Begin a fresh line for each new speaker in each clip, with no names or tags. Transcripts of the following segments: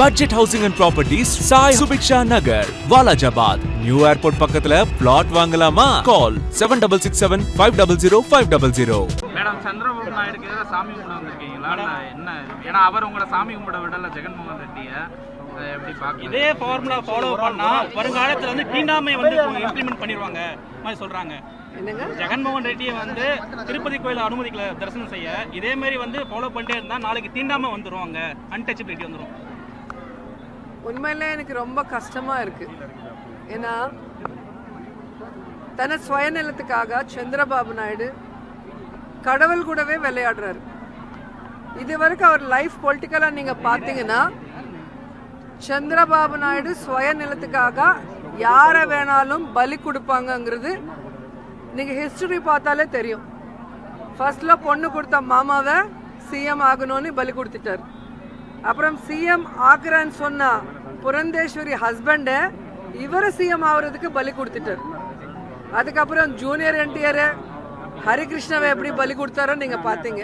Budget housing and properties Sai Subiksha Nagar Walajabad new airport பக்கத்துல plot வாங்கலாமா? Call seven double six seven five double zero five double zero
madam Chandrababu நாயுடுக்கு எதிராக சாமி கும்பிட வந்திருக்கீங்களா? என்ன ஏன்னா அவர் உங்களை சாமி கும்பிட விடல ஜெகன்மோகன் ரெட்டியை.
இதே ஃபார்முலா ஃபாலோ பண்ணா வருங்காலத்துல வந்து தீண்டாமை வந்து இம்ப்ளிமெண்ட் பண்ணிடுவாங்க மாதிரி சொல்றாங்க. ஜெகன்மோகன் ரெட்டியை வந்து திருப்பதி கோயில அனுமதிக்கல தரிசனம் செய்ய. இதே மாதிரி வந்து ஃபாலோ பண்ணிட்டே இருந்தா நாளைக்கு தீண்டாமை வந்துரும் அங்க அன்டச்சபிலிட்டி வந்துரும்.
உண்மையிலே எனக்கு ரொம்ப கஷ்டமா இருக்கு. ஏன்னா தன சுயநலத்துக்காக சந்திரபாபு நாயுடு கடவுள் கூடவே விளையாடுறாரு. இது வரைக்கும் அவர் லைஃப் பொலிட்டிக்கலாக நீங்க பார்த்தீங்கன்னா சந்திரபாபு நாயுடு சுயநலத்துக்காக யாரை வேணாலும் பலி கொடுப்பாங்கங்கிறது நீங்க ஹிஸ்டரி பார்த்தாலே தெரியும். ஃபர்ஸ்ட்ல பொண்ணு கொடுத்த மாமாவை சிஎம் ஆகணும்னு பலி கொடுத்துட்டாரு. அப்புறம் சிஎம் ஆக்குறேன்னு சொன்னா புரந்தேஸ்வரி ஹஸ்பண்டை இவர் சிஎம் ஆகுறதுக்கு பலி கொடுத்துட்டாரு. அதுக்கப்புறம் ஜூனியர் என்டிஆர் ஹரிகிருஷ்ணவை எப்படி பலி கொடுத்தாரோ நீங்க பார்த்தீங்க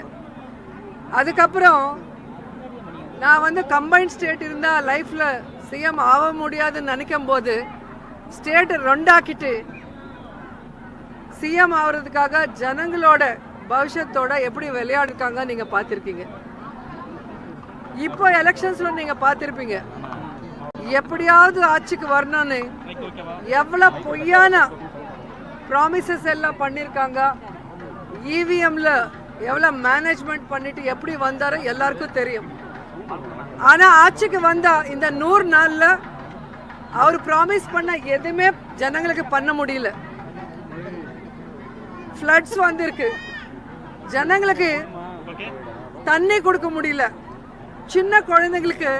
அதுக்கப்புறம் நான் வந்து கம்பைன் ஸ்டேட் இருந்தா லைஃப்ல சிஎம் ஆக முடியாதுன்னு நினைக்கும் போது ஸ்டேட் ரெண்டாக்கிட்டு சிஎம் ஆகுறதுக்காக ஜனங்களோட பவிஷத்தோட எப்படி விளையாடுக்காங்க நீங்க பார்த்துருக்கீங்க இப்போ எலெக்ஷன்ஸ்ல நீங்க பார்த்துருப்பீங்க. எப்படியாவது ஆட்சிக்கு வரணும்னு எவ்வளவு பொய்யான ப்ராமிசஸ் எல்லாம் பண்ணிருக்காங்க. இவிஎம்ல எவ்வளவு மேனேஜ்மெண்ட் பண்ணிட்டு எப்படி வந்தாரோ எல்லாருக்கும் தெரியும். ஆனா ஆட்சிக்கு வந்தா இந்த நூறு நாள்ல அவர் ப்ராமிஸ் பண்ண எதுவுமே ஜனங்களுக்கு பண்ண முடியல. ஃப்ளட்ஸ் வந்திருக்கு. ஜனங்களுக்கு தண்ணி கொடுக்க முடியல. சின்ன குழந்தைங்களுக்கு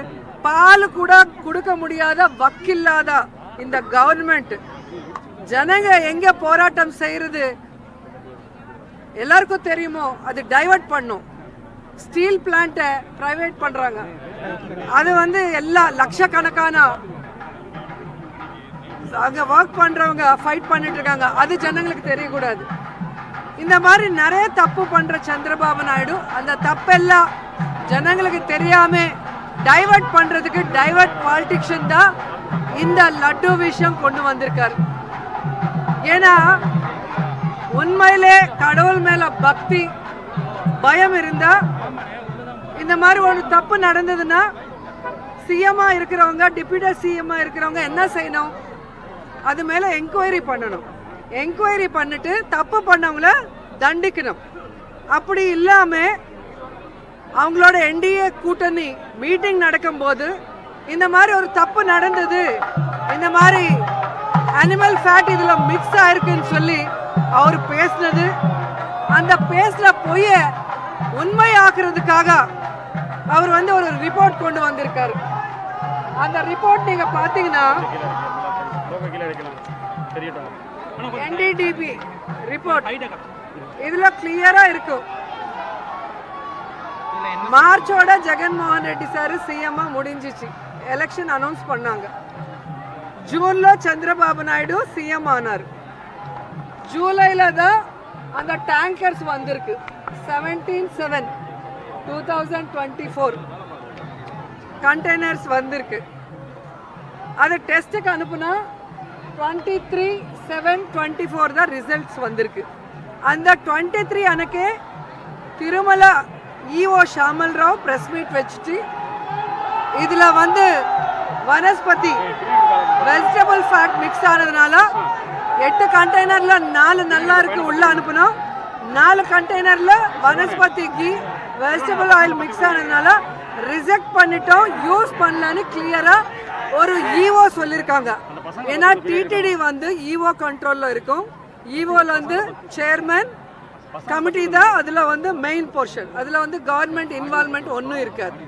பால் கூட கொடுக்க முடியாத வக்கில்லாத இந்த கவர்மெண்ட் ஜனங்க எங்க போராட்டம் செய்யறது? எல்லாருக்கும் தெரியுமோ? அது டைவர்ட் பண்ணும். ஸ்டீல் பிளான்ட்டை பிரைவேட் பண்றாங்க. அது வந்து எல்லா லட்சக்கணக்கான அங்க ஒர்க் பண்றவங்க ஃபைட் பண்ணிட்டு இருக்காங்க. அது ஜனங்களுக்கு தெரியக்கூடாது. இந்த மாதிரி நிறைய தப்பு பண்ற சந்திரபாபு நாயுடு அந்த தப்பெல்லாம் ஜனங்களுக்கு தெரியாம டைவர்ட் பண்றதுக்கு டைவர்ட் பாலிட்டிக்ஷன் தான் இந்த லட்டு விஷயம் கொண்டு வந்திருக்காரு. ஏன்னா உண்மையிலே கடவுள் மேல பக்தி பயம் இருந்தா இந்த மாதிரி ஒரு தப்பு நடந்ததுன்னா சிஎம்மா இருக்கிறவங்க டிப்யூட்டி சிஎம்மா இருக்கிறவங்க என்ன செய்யணும்? அது மேல என்கொயரி பண்ணணும். என்கொயரி பண்ணிட்டு தப்பு பண்ணவங்கள தண்டிக்கணும். அப்படி இல்லாம அவங்களோட என்டிஏ கூட்டணி மீட்டிங் நடக்கும்போது இந்த மாதிரி ஒரு தப்பு நடந்தது இந்த மாதிரி அனிமல் ஃபேட் இதில் மிக்ஸ் ஆயிருக்குன்னு சொல்லி அவர் பேசினது. அந்த பேசுகிற பொய்ய உண்மையாக்குறதுக்காக அவர் வந்து ஒரு ரிப்போர்ட் கொண்டு வந்திருக்காரு. அந்த ரிப்போர்ட் நீங்கள் பார்த்தீங்கன்னா என்டிடிபி ரிப்போர்ட் இதுல கிளியரா இருக்கும் மார்ச்சோட ஜெகன்மோகன் ரெட்டி சார் சிஎம் முடிஞ்சிச்சு. எலெக்ஷன் அனௌன்ஸ் பண்ணாங்க. ஜூன்ல சந்திரபாபு நாயுடு சிஎம் ஆனார். ஜூலைல தான் அந்த டேங்கர்ஸ் வந்திருக்கு. Seventeen seven two thousand twenty four containers வந்திருக்கு. அது டெஸ்ட்டுக்கு அனுப்புனா twenty three seven twenty four தான் ரிசல்ட்ஸ் வந்திருக்கு. அந்த டுவெண்ட்டி த்ரீ அன்னைக்கே Tirumala EO Shamal Rao press meet வச்சுட்டு இதில் வந்து வனஸ்பதி வெஜிடபிள் ஃபேட் மிக்ஸ் ஆனதுனால எட்டு கண்டெய்னரில் நாலு நல்லா இருக்கு உள்ள அனுப்பினோம். நாலு கண்டெய்னரில் vanaspati ghee vegetable oil mix ஆனதுனால ரிஜெக்ட் பண்ணிட்டோம். யூஸ் பண்ணலான்னு கிளியராக ஒரு ஈஓ சொல்லியிருக்காங்க ஏன்னா டிடிடி வந்து ஈஓ கண்ட்ரோல்ல இருக்கும். ஈஓல வந்து சேர்மன் கமிட்டி தான் அதுல வந்து மெயின் போர்ஷன் அதுல வந்து கவர்மெண்ட் இன்வால்மெண்ட் ஒன்றும் இருக்காது.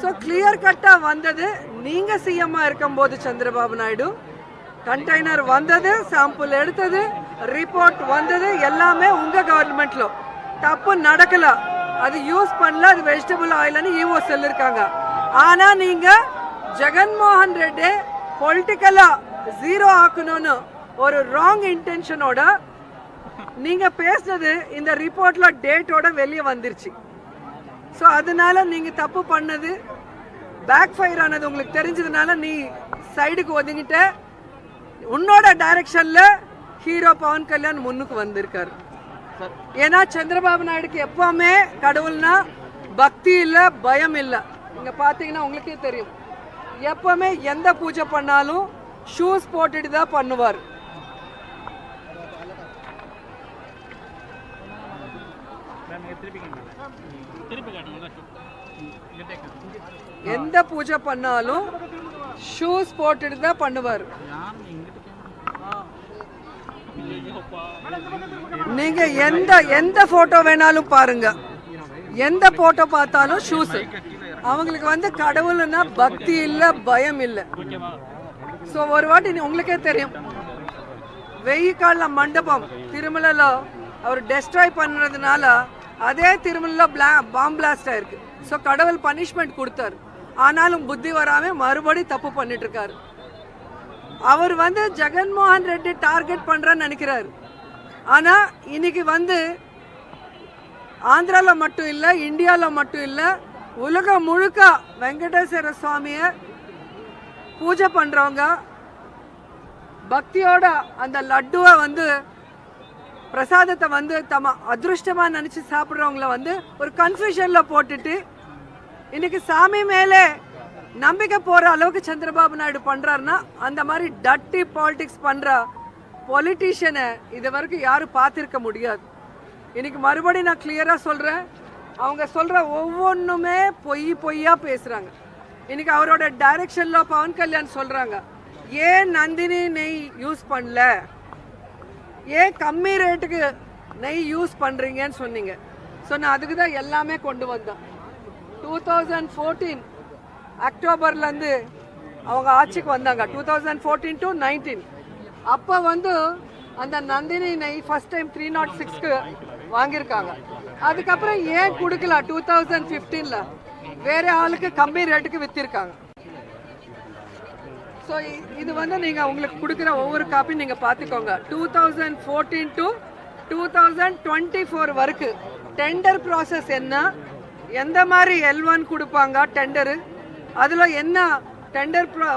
ஸோ கிளியர் கட்டா வந்தது. நீங்க சிஎம்மா இருக்கும்போது சந்திரபாபு நாயுடு. கண்டெய்னர் வந்தது சாம்பிள் எடுத்தது ரிப்போர்ட் வந்தது எல்லாமே உங்க கவர்மெண்ட்ல தப்பு நடக்கல. அது யூஸ் பண்ணல அது வெஜிடபிள் ஆயில்னு ஈஓ சொல்லிருக்காங்க. ஆனா நீங்க ஜெகன்மோகன் ரெட்டி பொலிட்டிக்கலாக ஜீரோ ஆக்கணும்னு ஒரு ராங் இன்டென்ஷனோட நீங்க பேசுனது இந்த ரிப்போர்ட்ல டேட்டோட வெளியே வந்துருச்சு. ஸோ அதனால நீங்க தப்பு பண்ணது பேக் ஃபயர் ஆனது உங்களுக்கு தெரிஞ்சதுனால நீ சைடுக்கு ஒதுங்கிட்ட. உன்னோட டைரக்ஷன்ல ஹீரோ பவன் கல்யாண் முன்னுக்கு வந்திருக்காரு. ஏன்னா சந்திரபாபு நாயுடுக்கு எப்பவுமே கடவுள்னா பக்தி இல்ல பயம் இல்ல. இங்க பாத்தீங்கன்னா உங்களுக்கே தெரியும். எப்பவுமே எந்த பூஜை பண்ணாலும் ஷூஸ் போட்டுட்டு தான் பண்ணுவார். எந்த பூஜை பண்ணாலும் ஷூஸ் போட்டுட்டு தான் பண்ணுவார். நீங்க எந்த எந்த போட்டோ வேணாலும் பாருங்க. எந்த போட்டோ பார்த்தாலும் ஷூஸ் அவங்களுக்கு வந்து கடவுள்னா பக்தி இல்ல பயம் இல்ல. ஸோ ஒரு வாட்டி உங்களுக்கே தெரியும். வெய்யிக்கால மண்டபம் திருமலையில அவர் டெஸ்ட்ராய் பண்ணுறதுனால அதே திருமலையில பிளா பாம் பிளாஸ்ட் ஆயிருக்கு. ஸோ கடவுள் பனிஷ்மெண்ட் கொடுத்தாரு. ஆனாலும் புத்தி வராம மறுபடி தப்பு பண்ணிட்டு இருக்காரு அவர் வந்து ஜெகன்மோகன் ரெட்டி டார்கெட் பண்ணுறான்னு நினைக்கிறாரு. ஆனா இன்னைக்கு வந்து ஆந்திரால மட்டும் இல்ல இந்தியால மட்டும் இல்லை உலகம் முழுக்க வெங்கடேஸ்வர சுவாமிய பூஜை பண்றவங்க பக்தியோட அந்த லட்டுவை வந்து பிரசாதத்தை வந்து தம அதிருஷ்டமா நினைச்சு சாப்பிட்றவங்கள வந்து ஒரு கன்ஃபியூஷன்ல போட்டுட்டு இன்னைக்கு சாமி மேலே நம்பிக்கை போற அளவுக்கு சந்திரபாபு நாயுடு பண்றாருன்னா அந்த மாதிரி டட்டி பாலிடிக்ஸ் பண்ற பொலிட்டீஷியனை இது வரைக்கும் யாரும் பார்த்திருக்க முடியாது. இன்னைக்கு மறுபடியும் நான் கிளியரா சொல்றேன். அவங்க சொல்கிற ஒவ்வொன்றுமே பொய் பொய்யா பேசுகிறாங்க இன்றைக்கி அவரோட டைரக்ஷனில் பவன் கல்யாண் சொல்கிறாங்க ஏன் நந்தினி நெய் யூஸ் பண்ணல? ஏன் கம்மி ரேட்டுக்கு நெய் யூஸ் பண்ணுறீங்கன்னு சொன்னீங்க. ஸோ நான் அதுக்கு தான் எல்லாமே கொண்டு வந்தேன். டூ தௌசண்ட் ஃபோர்டீன் அக்டோபர்லேருந்து அவங்க ஆட்சிக்கு வந்தாங்க. Two thousand fourteen to nineteen அப்போ வந்து அந்த நந்தினி நெய் ஃபர்ஸ்ட் டைம் த்ரீ நாட் சிக்ஸ்க்கு வாங்கியிருக்காங்க. அதுக்கப்புறம் ஏன் கொடுக்கல? டூ தௌசண்ட் ஃபிஃப்டீனில் வேற ஆளுக்கு கம்மி ரேட்டுக்கு விற்றுருக்காங்க ஸோ இது வந்து நீங்கள் உங்களுக்கு கொடுக்குற ஒவ்வொரு காப்பி நீங்கள் பார்த்துக்கோங்க. Two thousand fourteen to two thousand twenty four வரைக்கும் டெண்டர் ப்ராசஸ் என்ன? எந்த மாதிரி எல் ஒன் கொடுப்பாங்க டெண்டரு அதில் என்ன டெண்டர் ப்ரா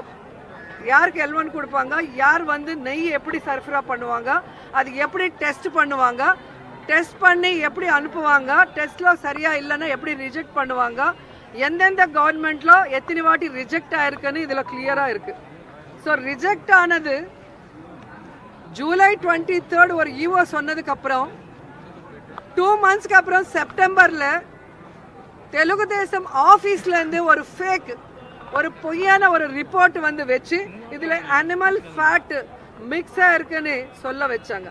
யாருக்கு எல் ஒன் கொடுப்பாங்க? யார் வந்து நெய் எப்படி சர்ஃபரா பண்ணுவாங்க? அது எப்படி டெஸ்ட் பண்ணுவாங்க? டெஸ்ட் பண்ணி எப்படி அனுப்புவாங்க? டெஸ்ட்ல சரியா இல்லைன்னா எப்படி ரிஜெக்ட் பண்ணுவாங்க? எந்தெந்த கவர்மெண்ட்ல எத்தனை வாட்டி ரிஜெக்ட் ஆயிருக்குன்னு இதுல கிளியரா இருக்கு. ஸோ ரிஜெக்ட் ஆனது ஜூலை டுவெண்ட்டி தேர்ட் ஒரு ஈஓ சொன்னதுக்கு அப்புறம் டூ மந்த்ஸ்க்கு அப்புறம் செப்டம்பர்ல தெலுங்கு தேசம் ஆஃபீஸ்லேருந்து ஒரு ஃபேக் ஒரு பொய்யான ஒரு ரிப்போர்ட் வந்து வச்சு இதுல அனிமல் ஃபேட் மிக்ஸாக இருக்குன்னு சொல்ல வச்சாங்க.